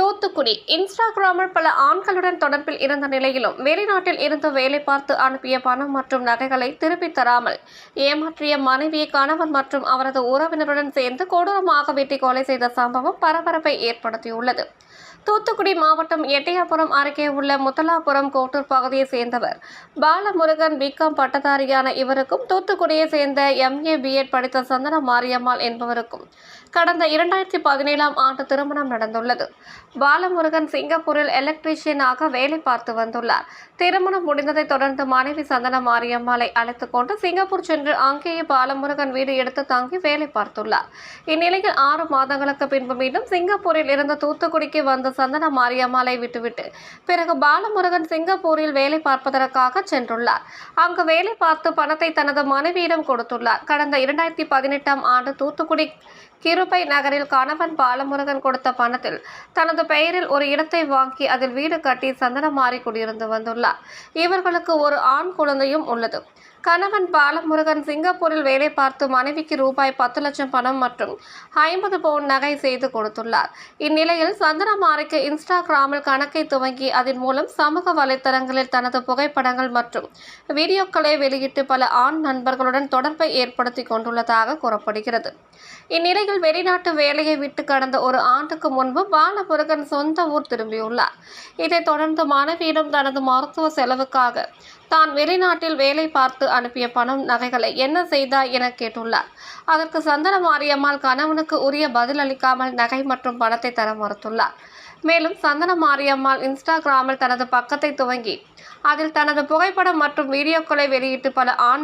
தூத்துக்குடி. இன்ஸ்டாகிராமில் பல ஆண்களுடன் தொடர்பில் இருந்த நிலையிலும் வெளிநாட்டில் இருந்து வேலை பார்த்து அனுப்பிய பணம் மற்றும் நகைகளை திருப்பித் தராமல் ஏமாற்றிய மனைவியை கணவன் மற்றும் அவரது உறவினருடன் சேர்ந்து கொடூரமாக வெட்டி கொலை செய்த சம்பவம் பரபரப்பை ஏற்படுத்தியுள்ளது. தூத்துக்குடி மாவட்டம் எட்டயாபுரம் அருகே உள்ள முத்தலாபுரம் கோட்டூர் பகுதியைச் சேர்ந்தவர். பாலமுருகன் பிகாம் பட்டதாரியான இவருக்கும் தூத்துக்குடியை சேர்ந்த எம்ஏ பிஎட் படித்த சந்தன மாரியம்மாள் என்பவருக்கும் கடந்த இரண்டாயிரத்தி பதினேழாம் ஆண்டு திருமணம் நடந்துள்ளது. பாலமுருகன் சிங்கப்பூரில் எலக்ட்ரீஷியனாக வேலை பார்த்து வந்துள்ளார். திருமணம் முடிந்ததைத் தொடர்ந்து மனைவி சந்தன மாரியம்மாளை அழைத்து கொண்டு சிங்கப்பூர் சென்று அங்கேயே பாலமுருகன் வீடு எடுத்து தங்கி வேலை பார்த்துள்ளார். இந்நிலையில் ஆறு மாதங்களுக்கு பின்பு மீண்டும் சிங்கப்பூரில் இருந்து தூத்துக்குடிக்கு வந்த சந்தன மாரியம்மாளை விட்டுவிட்டு பிறகு பாலமுருகன் சிங்கப்பூரில் வேலை பார்ப்பதற்காக சென்றுள்ளார். அங்கு வேலை பார்த்து பணத்தை தனது மனைவியிடம் கொடுத்துள்ளார். கடந்த இரண்டாயிரத்தி பதினெட்டாம் ஆண்டு தூத்துக்குடி கிருபை நகரில் கணவன் பாலமுருகன் கொடுத்த பணத்தில் தனது பெயரில் ஒரு இடத்தை வாங்கி அதில் வீடு கட்டி சந்தனமாரி குடியிருந்து வந்துள்ளார். இவர்களுக்கு ஒரு ஆண் குழந்தையும் உள்ளது. கணவன் பாலமுருகன் சிங்கப்பூரில் வேலை பார்த்து மனைவிக்கு ரூபாய் பத்து லட்சம் பணம் மற்றும் ஐம்பது பவுன் நகை செய்து கொடுத்துள்ளார். இந்நிலையில் சந்திரமாரிக்கு இன்ஸ்டாகிராமில் கணக்கை துவங்கி அதன் மூலம் சமூக வலைத்தளங்களில் தனது புகைப்படங்கள் மற்றும் வீடியோக்களை வெளியிட்டு பல ஆண் நண்பர்களுடன் தொடர்பை ஏற்படுத்தி கொண்டுள்ளதாக கூறப்படுகிறது. இந்நிலையில் வெளிநாட்டு வேலையை விட்டு கடந்த ஒரு ஆண்டுக்கு முன்பு பாலமுருகன் சொந்த ஊர் திரும்பியுள்ளார். இதைத் தொடர்ந்து மனைவியிடம் தனது மருத்துவ செலவுக்காக தான் வெளிநாட்டில் வேலை பார்த்து அனுப்பிய பணம் நகைகளை என்ன செய்தாய் என கேட்டுள்ளார். அதற்கு சந்தன மாரியம்மாள் கணவனுக்கு உரிய பதில் அளிக்காமல் நகை மற்றும் பணத்தை தர மறுத்துள்ளார். மேலும் சந்தன மாரியம்மாள் இன்ஸ்டாகிராமில் தனது பக்கத்தை துவங்கி அதில் தனது புகைப்படம் மற்றும் வீடியோக்களை வெளியிட்டு பல ஆண்